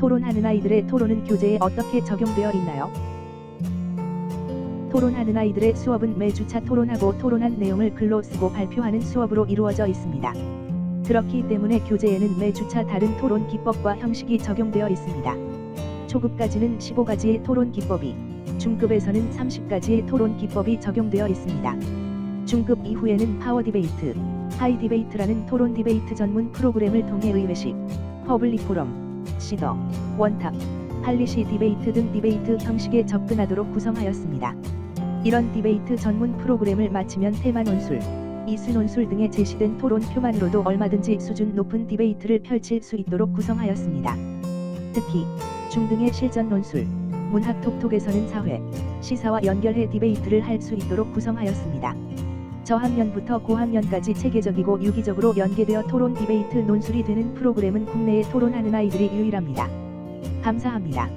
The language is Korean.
토론하는 아이들의 토론은 교재에 어떻게 적용되어 있나요? 토론하는 아이들의 수업은 매주차 토론하고 토론한 내용을 글로 쓰고 발표하는 수업으로 이루어져 있습니다. 그렇기 때문에 교재에는 매주차 다른 토론 기법과 형식이 적용되어 있습니다. 초급까지는 15가지의 토론 기법이, 중급에서는 30가지의 토론 기법이 적용되어 있습니다. 중급 이후에는 파워 디베이트, 하이 디베이트라는 토론 디베이트 전문 프로그램을 통해 의회식, 퍼블릭 포럼, 시더, 원탑, 할리시 디베이트 등 디베이트 형식에 접근하도록 구성하였습니다. 이런 디베이트 전문 프로그램을 마치면 테마 논술, 이수 논술 등에 제시된 토론 표만으로도 얼마든지 수준 높은 디베이트를 펼칠 수 있도록 구성하였습니다. 특히 중등의 실전 논술, 문학 톡톡에서는 사회, 시사와 연결해 디베이트를 할 수 있도록 구성하였습니다. 저학년부터 고학년까지 체계적이고 유기적으로 연계되어 토론 디베이트 논술이 되는 프로그램은 국내에 토론하는 아이들이 유일합니다. 감사합니다.